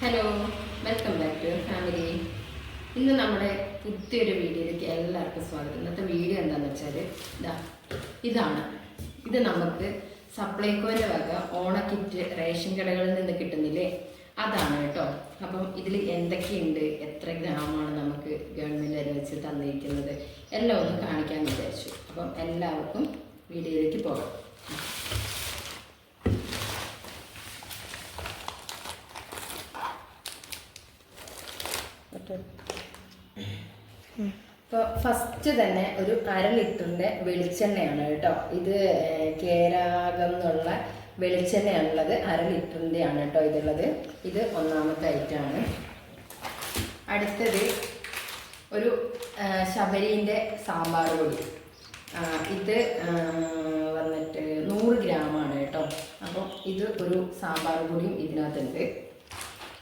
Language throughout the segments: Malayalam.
Hello welcome back to family ഇന്ന് നമ്മുടെ പുതിയൊരു വീഡിയോയിലേക്ക് എല്ലാവർക്കും സ്വാഗതം. ഇന്നത്തെ വീഡിയോ എന്താണെന്ന് വെച്ചാൽ ഇതാ ഇതാണ്. ഇത് നമുക്ക് സപ്ലൈകോന്റെ വക ഓണക്കിറ്റ് റേഷൻ കടകളിൽ നിന്ന് കിട്ടുന്നില്ലേ? അതാണ് കേട്ടോ. അപ്പം ഇതിൽ എന്തൊക്കെയുണ്ട്? എത്ര ഗ്രാമാണ് നമുക്ക് ഗവൺമെന്റ് അനുവദിച്ച് തന്നിരിക്കുന്നത്? എല്ലാം ഒന്ന് കാണിക്കാൻ വിചാരിച്ചു. അപ്പം എല്ലാവർക്കും വീഡിയോയിലേക്ക് പോകാം. ഇപ്പോൾ ഫസ്റ്റ് തന്നെ ഒരു അര ലിറ്ററിന്റെ വെളിച്ചെണ്ണയാണ് കേട്ടോ. ഇത് കേരാകം എന്നുള്ള വെളിച്ചെണ്ണയാണുള്ളത്. അര ആണ് കേട്ടോ ഇതുള്ളത്. ഇത് ഒന്നാമത്തെ ഐറ്റമാണ്. അടുത്തത് ഒരു ശബരിന്റെ സാമ്പാർ പൊടി. ഇത് വന്നിട്ട് നൂറ് ഗ്രാമാണ് കേട്ടോ. അപ്പം ഇത് ഒരു സാമ്പാർ പൊടിയും ഇതിനകത്തുണ്ട്.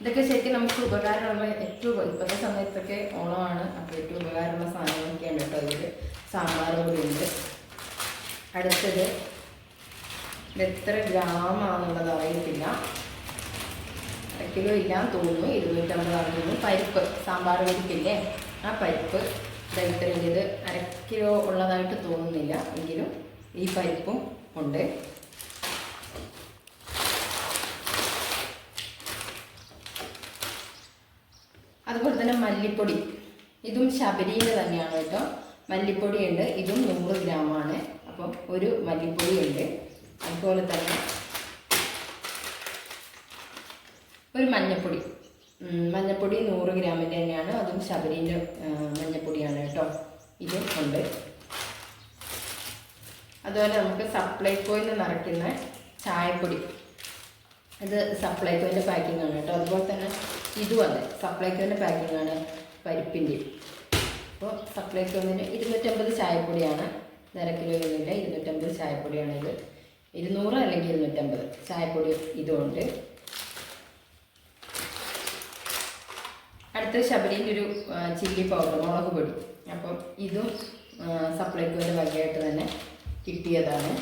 ഇതൊക്കെ ശരിക്കും നമുക്ക് ഉപകാരമുള്ള ഏറ്റവും ഇപ്പോഴത്തെ സമയത്തൊക്കെ ഓണമാണ്. അപ്പോൾ ഏറ്റവും ഉപകാരമുള്ള സാധനങ്ങളൊക്കെയാണ് കേട്ടോ ഇതിൽ സാമ്പാർ കൂടിയുണ്ട് അടുത്തത് ഇത് എത്ര ഗ്രാമാണെന്നുള്ളത് അറിയത്തില്ല. കിലോ ഇല്ലാന്ന് തോന്നുന്നു. ഇരുന്നൂറ്റമ്പതാണെന്ന് തോന്നുന്നു പരിപ്പ് സാമ്പാർ പൊടിക്കില്ലേ ആ പരിപ്പ് ഇത്ര ഇത് അര കിലോ ഉള്ളതായിട്ട് തോന്നുന്നില്ല. എങ്കിലും ഈ പരിപ്പും ഉണ്ട്. അതുപോലെ തന്നെ മല്ലിപ്പൊടി. ഇതും ശബരിയിൽ തന്നെയാണ് കേട്ടോ. മല്ലിപ്പൊടി ഉണ്ട് ഇതും നൂറ് ഗ്രാമാണ്. അപ്പം ഒരു മല്ലിപ്പൊടി ഉണ്ട് അതുപോലെ തന്നെ ഒരു മഞ്ഞപ്പൊടി. മഞ്ഞപ്പൊടി നൂറ് ഗ്രാമിന്റെ തന്നെയാണ്. അതും ശബരീന്റെ മഞ്ഞപ്പൊടിയാണ് കേട്ടോ. ഇതും ഉണ്ട്. അതുപോലെ നമുക്ക് സപ്ലൈകോയിൽ നിന്ന് നിറയ്ക്കുന്ന ചായപ്പൊടി. ഇത് സപ്ലൈകോന്റെ പാക്കിംഗ് ആണ് കേട്ടോ. അതുപോലെ തന്നെ ഇതും അതെ സപ്ലൈകോന്റെ പാക്കിംഗ് ആണ് പരിപ്പിന്റെ അപ്പോൾ സപ്ലൈകോന്നിന് ഇരുന്നൂറ്റമ്പത് ചായപ്പൊടിയാണ് അര കിലോ ഒന്നുമില്ല ഇരുന്നൂറ്റമ്പത് ചായപ്പൊടിയാണ് ഇത്. ഇരുന്നൂറ് അല്ലെങ്കിൽ ഇരുന്നൂറ്റമ്പത് ചായപ്പൊടി ഇതുമുണ്ട് അടുത്ത ശബരിന്റെ ഒരു ചില്ലി പൗഡർ മുളക് പൊടി. അപ്പം ഇതും സപ്ലൈകോന്റെ വകയായിട്ട് തന്നെ കിട്ടിയതാണ്.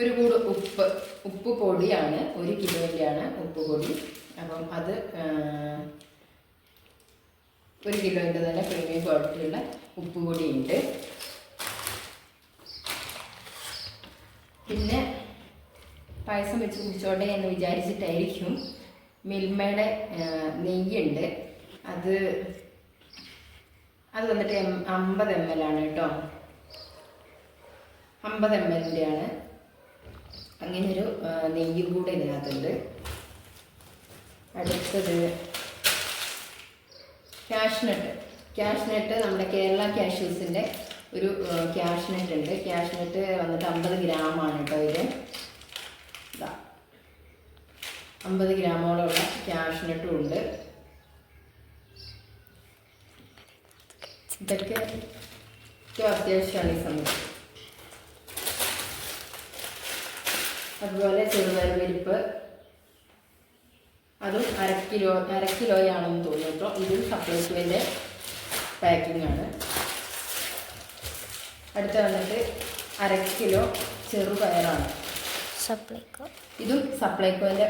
ഒരു കൂട് ഉപ്പ് ഉപ്പ് പൊടിയാണ് ഒരു കിലോന്റെയാണ് ഉപ്പ് പൊടി. അപ്പം അത് ഒരു കിലോന്റെ തന്നെ പ്രീമിയം ക്വാളിറ്റിയുള്ള ഉപ്പ് പൊടിയുണ്ട്. പിന്നെ പായസം വെച്ച് കുടിച്ചോട്ടെ എന്ന് വിചാരിച്ചിട്ടായിരിക്കും മിൽമയുടെ നെയ്യുണ്ട്. അത് അത് വന്നിട്ട് എം അമ്പത് എം എൽ ആണ് കേട്ടോ. അമ്പത് എം എല്ലിന്റെ ആണ് അങ്ങനെയൊരു നെയ്യ് കൂടെ ഇതിനകത്തുണ്ട്. അടുത്തത് ക്യാഷ്നട്ട് ക്യാഷ്നട്ട് നമ്മുടെ കേരള ക്യാഷ്യൂസിന്റെ ഒരു ക്യാഷ്നട്ട് ഉണ്ട്. ക്യാഷ്നട്ട് വന്നിട്ട് അമ്പത് ഗ്രാമാണ് കേട്ടോ ഇത്. ഇതാ അമ്പത് ഗ്രാമോളമുള്ള ക്യാഷ്നട്ടും ഉണ്ട്. ഇതൊക്കെ അത്യാവശ്യമാണ് ഈ സമയത്ത്. അതുപോലെ ചെറുപയർ പരിപ്പ്. അതും അര കിലോ അര കിലോയാണെന്ന് തോന്നുന്നു കേട്ടോ. ഇതും സപ്ലൈസുവിന്റെ പാക്കിംഗ് ആണ്. അടുത്ത വന്നിട്ട് അര കിലോ ചെറുപയറാണ് സപ്ലൈക്കോ ഇതും സപ്ലൈക്കോന്റെ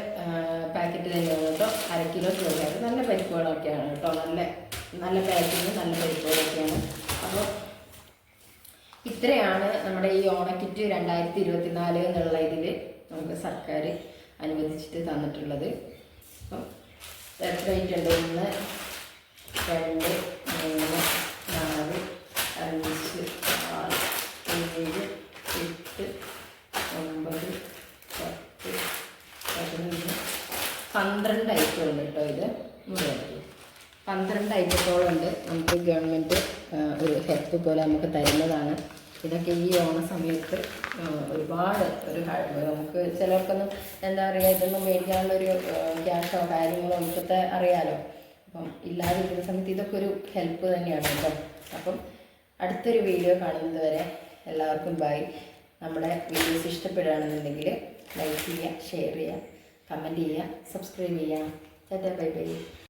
പാക്കറ്റ് തന്നെയാണ് കേട്ടോ. അര കിലോ ചെറുപയർ നല്ല പരിപ്പുകളൊക്കെയാണ് കേട്ടോ. നല്ല നല്ല പാക്കിങ് നല്ല പരിപ്പുകളൊക്കെയാണ്. അപ്പോൾ ഇത്രയാണ് നമ്മുടെ ഈ ഓണക്കിറ്റ് രണ്ടായിരത്തി ഇരുപത്തിനാല് എന്നുള്ള ഇതിൽ നമുക്ക് സർക്കാർ അനുവദിച്ചിട്ട് തന്നിട്ടുള്ളത്. അപ്പം എത്ര റേറ്റ് ഉണ്ട്? ഒന്ന് രണ്ട് മൂന്ന് നാല് അഞ്ച് ആറ് ഏഴ് എട്ട് ഒമ്പത് പത്ത് പതിനൊന്ന്. പന്ത്രണ്ട് ഐറ്റം ഉണ്ട് കേട്ടോ ഇത്. പന്ത്രണ്ട് ഐറ്റത്തോളം ഉണ്ട്. നമുക്ക് ഗവൺമെന്റ് ഒരു ഹെൽപ്പ് പോലെ നമുക്ക് തരുന്നതാണ്. ഇതൊക്കെ ഈ ഓണ സമയത്ത് ഒരുപാട് ഒരു നമുക്ക് ചിലർക്കൊന്നും എന്താ പറയുക ഇതൊന്നും മേടിക്കാനുള്ള ഒരു ക്യാഷോ കാര്യങ്ങളോ ഇപ്പോഴത്തെ അറിയാലോ. അപ്പം ഇല്ലാതിരിക്കുന്ന സമയത്ത് ഇതൊക്കെ ഒരു ഹെൽപ്പ് തന്നെയാണ് കേട്ടോ. അപ്പം അടുത്തൊരു വീഡിയോ കാണുന്നത് വരെ എല്ലാവർക്കും ബൈ നമ്മുടെ വീഡിയോസ് ഇഷ്ടപ്പെടുകയാണെന്നുണ്ടെങ്കിൽ ലൈക്ക് ചെയ്യുക ഷെയർ ചെയ്യുക കമന്റ് ചെയ്യുക സബ്സ്ക്രൈബ് ചെയ്യുക. ചേട്ടാ ബൈ ബൈ